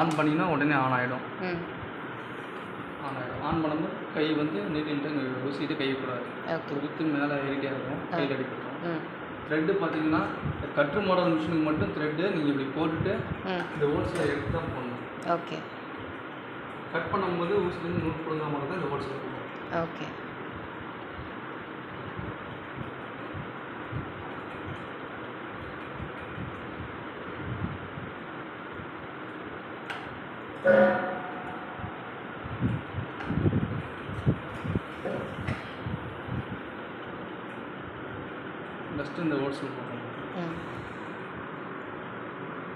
On பண்ணிங்கன்னா உடனே on ஆகிடும் ஆன் ஆகிடும் ஆன் பண்ணும்போது கை வந்து நீட்டின்ட்டு ஊசிட்டு கையக்கூடாது ஓகே துருத்து மேலே ஏறிட்டே இருக்கும். கையில் அடிப்படும் த்ரெட்டு பார்த்தீங்கன்னா கட்ரு மாடல் மிஷினுக்கு மட்டும் த்ரெட்டு நீங்கள் இப்படி போட்டுட்டு இந்த ஹோல்ஸில் எடுத்து தான் போடணும். ஓகே கட் பண்ணும்போது ஊசிலேருந்து நூல் கொடுங்க மட்டும் தான் இந்த ஹோல்ஸில் ஓகே ஃபஸ்ட்டு இந்த ஹோல்ஸில் போடணும் ம்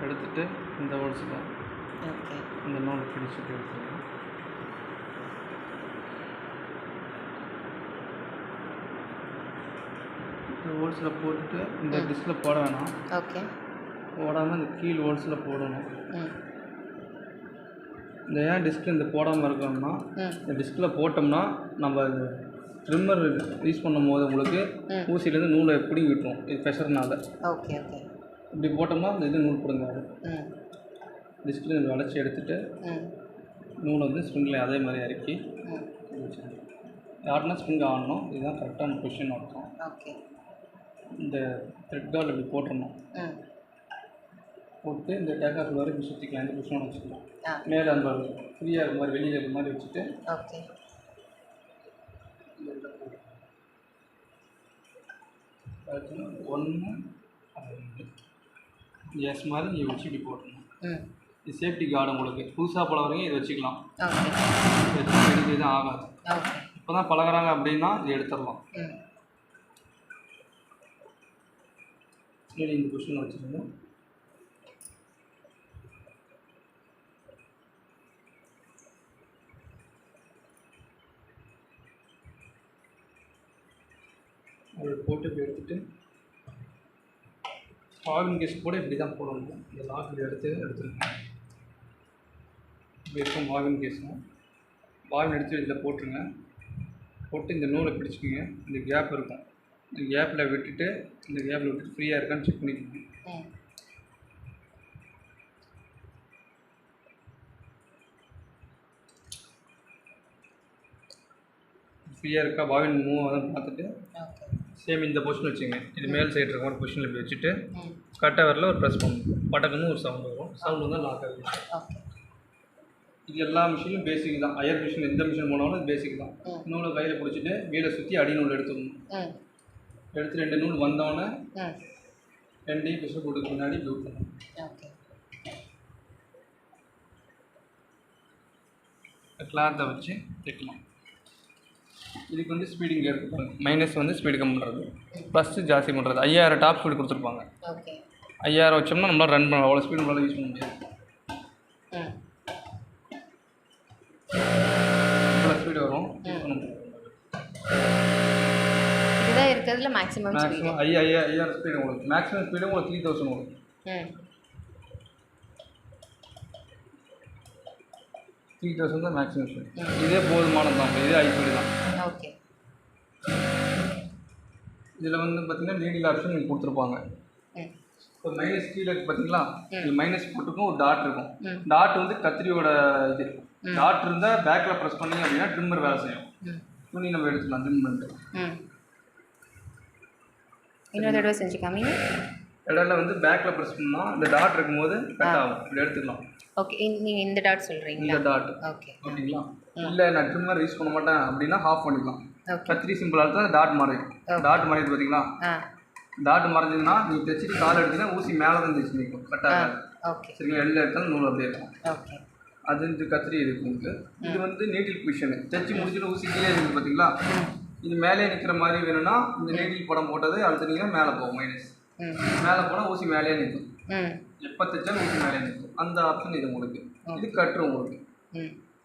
எடுத்துட்டு இந்த ஹோல்ஸில் ஓகே. இந்த நூல் பிடிச்சிட்டு எடுத்துக்கலாம். இந்த ஹோல்ஸில் போட்டுட்டு இந்த டிஸ்கில் போட வேணாம். ஓகே. போடாமல் இந்த கீழ் ஹோல்ஸில் போடணும். இந்த ஏன் டிஸ்கில் இந்த போடாமல் இருக்கணும்னா இந்த டிஸ்கில் போட்டோம்னா நம்ம ட்ரிம்மர் யூஸ் பண்ணும்போது உங்களுக்கு ம். ஊசியிலேருந்து நூலை பிடிங்கி விட்டுரும் இது ப்ரெஷர்னால ஓகே ஓகே. இப்படி போட்டோம்னா இந்த இது நூல் பிடுங்காது டிஸ்கில் வளைச்சி எடுத்துட்டு ம். நூலை வந்து ஸ்ப்ரிங்கில் அதே மாதிரி இறக்கி யாருன்னா ஸ்ப்ரிங் ஆடணும். இதுதான் கரெக்டான பொசிஷன் அர்த்தம். ஓகே. இந்த த்ரெட் கால் இப்படி போட்டுடணும் போட்டு இந்த டேக்காஃபில் வரைக்கும் சுற்றிக்கலாம் இந்த பொசிஷன் வச்சுக்கலாம். மேலே அந்த ஃப்ரீயாக இருக்க மாதிரி வெளியில் இருக்க மாதிரி வச்சுட்டு ஓகே. ஒன்று எஸ் மாதிரி நீங்கள் வச்சு இப்படி போட்டணும் இது சேஃப்டி கார்டு உங்களுக்கு. புதுசாக பழகுறீங்க இதை வச்சுக்கலாம். இது எதுவும் ஆகாது இப்போ தான் பழகுறாங்க அப்படின்னா இது எடுத்துடலாம். சரி இந்த கொஷின் வச்சுருங்க அதை போட்டு இப்படி எடுத்துகிட்டு ஆவின் கேஸ் கூட இப்படி தான் போடணும். இந்த லாக் இப்படி எடுத்து எடுத்துருங்க. இப்படி இருக்கும் வாவின் கேஸும் வாவின் எடுத்து இதில் போட்டுருங்க. போட்டு இந்த நூலை பிடிச்சிக்கோங்க. இந்த கேப் இருக்கும். இந்த கேப்பில் விட்டுட்டு இந்த கேப்பில் விட்டுட்டு ஃப்ரீயாக இருக்கான்னு செக் பண்ணிக்கோங்க. ஃப்ரீயாக இருக்கா? பாவின் மூவ் அதான் பார்த்துட்டு. சேம் இந்த பொசிஷன் வச்சுங்க இது மேல் சைடு இருக்க மாதிரி பொசிஷனில் இப்படி வச்சுட்டு ம். கட்டை வரல ஒரு ப்ரெஸ் பண்ணணும் பட்டக்குன்னு ஒரு சவுண்ட் வரும். சவுண்ட் வந்து லாக் ஓகே இது எல்லா மிஷினும் பேசிக் தான். அயர் மிஷின் எந்த மிஷின் போனாலும் இது பேசிக் தான். நூலை கையில் பிடிச்சிட்டு வீலை சுற்றி அடி நூல் எடுத்துக்கணும் ம். எடுத்து ரெண்டு நூல் வந்தோடனே ரெண்டையும் பிசு கொடுக்க முன்னாடி விட்டணும் ஓகே கிளாத்தை வச்சு தைக்கலாம் இதுக்கு வந்து ஸ்பீடு இங்கே இருக்கு பாருங்க. மைனஸ் வந்து ஸ்பீடு கம்மி பண்ணுறது ப்ளஸ்ஸு ஜாஸ்தி பண்ணுறது ஐயாயிரம் டாப் ஸ்பீடு கொடுத்துருப்பாங்க. ஓகே ஐயாயிரம் வச்சோம்னா நம்மளால் ரன் பண்ண அவ்வளோ ஸ்பீடு நம்மளால் யூஸ் பண்ண முடியாது. இவ்வளோ ஸ்பீடு வரும். இதுதான் இருக்கிறதுல மேக்ஸிமம் ஸ்பீடு மேக்ஸிமம் ஐயா ஐயா ஐயாயிரம் ஸ்பீடு உங்களுக்கு. மேக்ஸிமம் ஸ்பீடு உங்களுக்கு த்ரீ தௌசண்ட் வரும். த்ரீ தௌசண்ட் தான் மேக்ஸிமம் இதே போதுமானது தான். இதே ஸ்பீடு தான். ஓகே. இதில் வந்து பார்த்தீங்கன்னா நீடில் ஆப்ஷன் நீங்கள் கொடுத்துருப்பாங்க. இப்போ மைனஸ் கீழே பார்த்தீங்களா இது மைனஸ் போட்டுக்கும் ஒரு டாட் இருக்கும். டாட் வந்து கத்திரியோட இது டாட் இருந்தால் பேக்கில் ப்ரெஸ் பண்ணீங்க அப்படின்னா ட்ரிம்மர் வேலை செய்யும். துணி நம்ம எடுத்துக்கலாம் ட்ரிம் பண்ணிட்டு. இன்னொரு தடவை செஞ்சு காமிங்க இடையில வந்து பேக்கில் ப்ரெஸ் பண்ணால் இந்த டாட் இருக்கும்போது கட் ஆகும். இப்படி எடுத்துக்கலாம். ஓகே நீங்கள் இந்த டாட் சொல்கிறீங்களா இந்த டாட் ஓகே அப்படிங்களா? இல்லை நான் ட்ரிம்மர் யூஸ் பண்ண மாட்டேன் அப்படின்னா ஆஃப் பண்ணிக்கலாம். கத்திரி சிம்பிள் அழுத்தா டாட் மறையும் டாட் மறையுது பார்த்தீங்களா டாட் மறைஞ்சதுன்னா நீங்கள் தைச்சிட்டு கால் எடுத்தீங்கன்னா ஊசி மேலே தான் தைச்சு நிற்கும் கட் ஆகாது. ஓகே சரிங்களா? வெளில எடுத்தாலும் நூல் அப்படியே இருக்கும். ஓகே அது இந்த கத்திரி இருக்கு உங்களுக்கு. இது வந்து நீட்டில் பொசிஷனு தைச்சி முடிச்சுட்டு ஊசி கீழே இருக்குது பார்த்தீங்களா இது மேலே நிற்கிற மாதிரி வேணும்னா இந்த நீட்டில் படம் போட்டது அழுத்துனீங்கன்னா மேலே போகும் மைனஸ் மேலே போனால் ஊசி மேலேயே நிற்கும். எப்போ தைச்சாலும் ஊசி மேலே நிற்கும். அந்த ஆப்ஷன் இது உங்களுக்கு. இது கட்டுரும் உங்களுக்கு.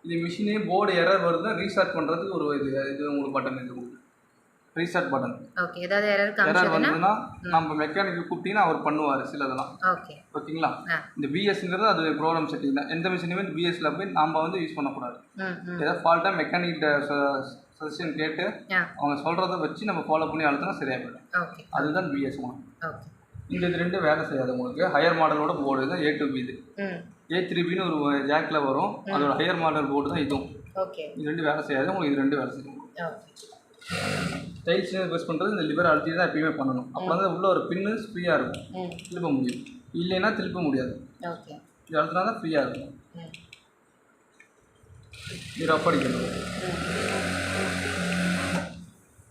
இது மிஷினே போர்டு எரர் வருதுன்னா ரீஸ்டார்ட் பண்ணுறதுக்கு ஒரு இது இது உங்களுக்கு பட்டன் இது ரீஸ்டார்ட் பட்டன் ஓகே. ஏதாவது எரர் எரர் வந்ததுன்னா நம்ம மெக்கானிக்கு கூப்பிட்டீங்கன்னா அவர் பண்ணுவார் சிலதெல்லாம். ஓகே. ஓகேங்களா? இந்த பிஎஸ்ங்கிறது அது ப்ரோக்ராம் செட்டிங் தான். எந்த மிஷினுமே பிஎஸ்ல போய் நாம் வந்து யூஸ் பண்ணக்கூடாது. ஏதாவது ஃபால்ட்டாக மெக்கானிக்கிட்ட சஜஷன் கேட்டு அவங்க சொல்கிறத வச்சு நம்ம ஃபாலோ பண்ணி அழுத்தினா சரியாக போயிடும். அதுதான் பிஎஸ் ஒன் இந்த இது ரெண்டும் வேலை செய்யாது உங்களுக்கு. ஹையர் மாடலோட போர்டு தான் ஏ டு பி இது. ஏ த்ரீ பின்னு ஒரு ஜாக்கில் வரும். அதோட ஹையர் மாடல் போர்டு தான் இதுவும். இது ரெண்டு வேலை செய்யாது. உங்களுக்கு இது ரெண்டு வேலை செய்யும். டைல்ஸ் யூஸ் பண்ணுறது இந்த லிவர் அழுத்தி தான் எப்பயுமே பண்ணணும். அப்போ வந்து உள்ள ஒரு பின்னு ஃப்ரீயாக இருக்கும். திருப்ப முடியும். இல்லைன்னா திருப்ப முடியாது. இது அழுத்தினா தான் ஃப்ரீயாக இருக்கும். இது ரஃப் அடிக்கணும்.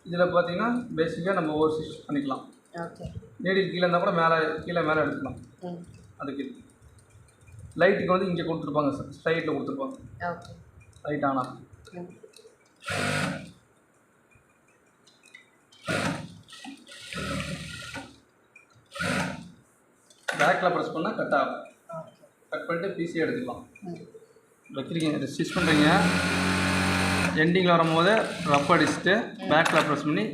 இதில் பார்த்தீங்கன்னா பேசிக்காக நம்ம ஓவர் பண்ணிக்கலாம். நீடில் கீழே இருந்தால் கூட மேலே கீழே மேலே எடுத்துக்கலாம். அதுக்கு லைட்டுக்கு வந்து இங்கே கொடுத்துருப்பாங்க சைடில் கொடுத்துருப்பாங்க. ஓகே. லைட் ஆனால் பேக்கில் ப்ரெஸ் பண்ணால் கட் ஆகும். கட் பண்ணிட்டு பிசி எடுத்துக்கலாம். வைக்கிறீங்க ஸ்டிச் பண்ணுறீங்க எண்டிங்கில் வரும்போது ரஃப் அடிச்சுட்டு பேக்கில் ப்ரெஸ் பண்ணி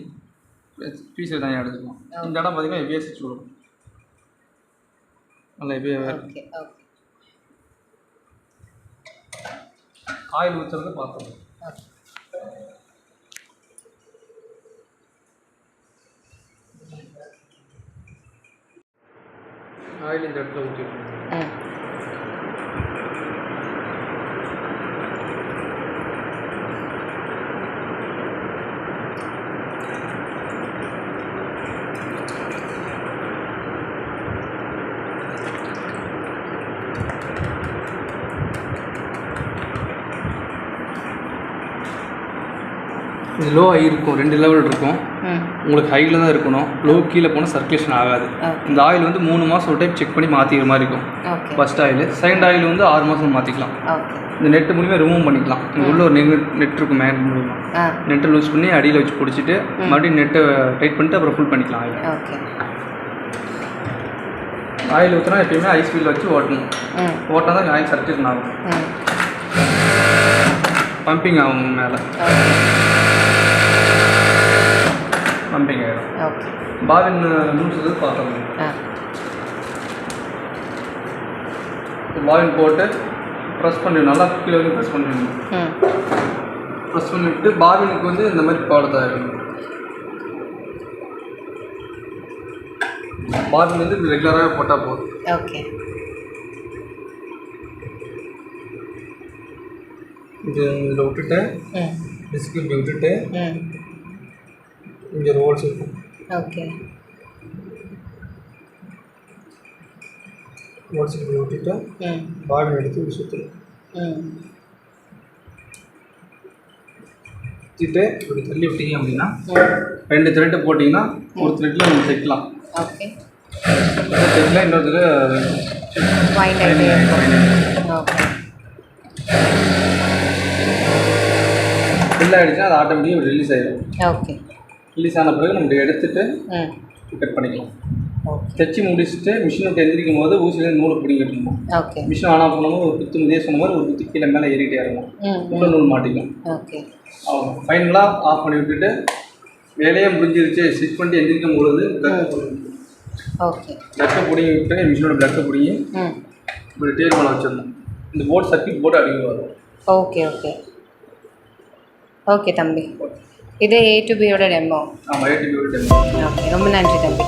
பீஸை தனியாக எடுத்துக்கலாம் இந்த இடம் பார்த்தீங்கன்னா ஸ்டிச் வரும். நல்லா ஓகே ஆயில் ஊற்றுறது பார்த்தோம் ஆயில் இந்த இடத்துல ஊற்றி விட்டுருங்க. ம் இது லோ ஹை இருக்கும் ரெண்டு லெவல் இருக்கும். உங்களுக்கு ஹையில் தான் இருக்கணும். லோ கீழே போனால் சர்க்குலேஷன் ஆகாது. இந்த ஆயில் வந்து மூணு மாதம் ஒரு டைம் செக் பண்ணி மாற்றிக்கிற மாதிரி இருக்கும். Okay. First oil second oil வந்து ஆறு மாதம் மாற்றிக்கலாம் இந்த நெட்டு மூலியமாக ரிமூவ் பண்ணிக்கலாம். உள்ள ஒரு நெட் நெட் இருக்கும் மேட் மூலியமாக ஆ. நெட்டை லூஸ் பண்ணி அடியில் வச்சு பிடிச்சிட்டு மறுபடியும் நெட்டை டைட் பண்ணிட்டு அப்புறம் ஃபுல் பண்ணிக்கலாம் ஆயில் ஆயில் ஊற்றினா எப்பயுமே ஐஸ் வீல் வச்சு ஓட்டணும். ஓட்டினா தான் ஆயில் சர்க்குலேஷன் ஆகும். பம்பிங் ஆகும் மேலே. பம்பிங் ஆகிடும் ஓகே பாபின் லூஸ் பார்த்தோம் ஆ பாபின் போட்டு ப்ரெஸ் பண்ணி நல்லா கீழே வரைக்கும் ப்ரெஸ் பண்ணிடணும் ம். ப்ரெஸ் பண்ணிவிட்டு பாபினுக்கு வந்து இந்த மாதிரி பாடத்தை இருக்கணும் பாபின் வந்து ரெகுலராக போட்டால் போதும். ஓகே இது இதில் விட்டுட்டு ம். டிஸ்க் இப்படி விட்டுட்டு இங்கே ரோல்ஸ் இருக்கும். ஓகே ரோல்ஸ் இப்படி விட்டுட்டு பாபின் எடுத்து இப்படி சுற்றணும் ம். சுற்றிட்டு இப்படி தள்ளி விட்டீங்க அப்படின்னா ரெண்டு த்ரெட்டு போட்டிங்கன்னா ஒரு த்ரெட்டில் நம்ம தைக்கலாம். ஓகே த்ரெட்டில் இன்னொரு ஃபில் ஆகிடுச்சுன்னா அது ஆட்டோமேட்டிக்காக ரிலீஸ் ஆகிடும் ஓகே ரிலீஸ் ஆன பிறகு நம்ம எடுத்துட்டு ம். கட் பண்ணிக்கலாம். தைச்சி முடிச்சுட்டு மிஷின் விட்டு எந்திரிக்கும் போது ஊசியில் நூலை பிடிங்கிட்டு ஓகே மிஷின் ஆன் ஆஃப் பண்ணும்போது ஒரு குத்து இதே சொன்ன மாதிரி ஒரு குத்து கீழே மேலே ஏறிட்டே இருக்கும். உள்ள நூல் மாட்டிக்கும். ஓகே அவ்வளோ ஃபைனலாக ஆஃப் பண்ணி விட்டுட்டு வேலையே முடிஞ்சிருச்சு. ஸ்டிச் பண்ணிட்டு எந்திரிக்கும் பொழுது ஓகே ப்ளக்கை பிடிங்கி விட்டு மிஷினோட ப்ளக்கை பிடிங்கி இப்படி டேர் பண்ண வச்சிடணும். இந்த போர்டு சர்க்கிட் போர்டு அடிக்க வரும். ஓகே ஓகே ஓகே தம்பி. இது ஏ டு பியோட டெமோ ஆமாம் ஏடிபி ஒரு டைம் ஓகே ரொம்ப நன்றி தம்பி.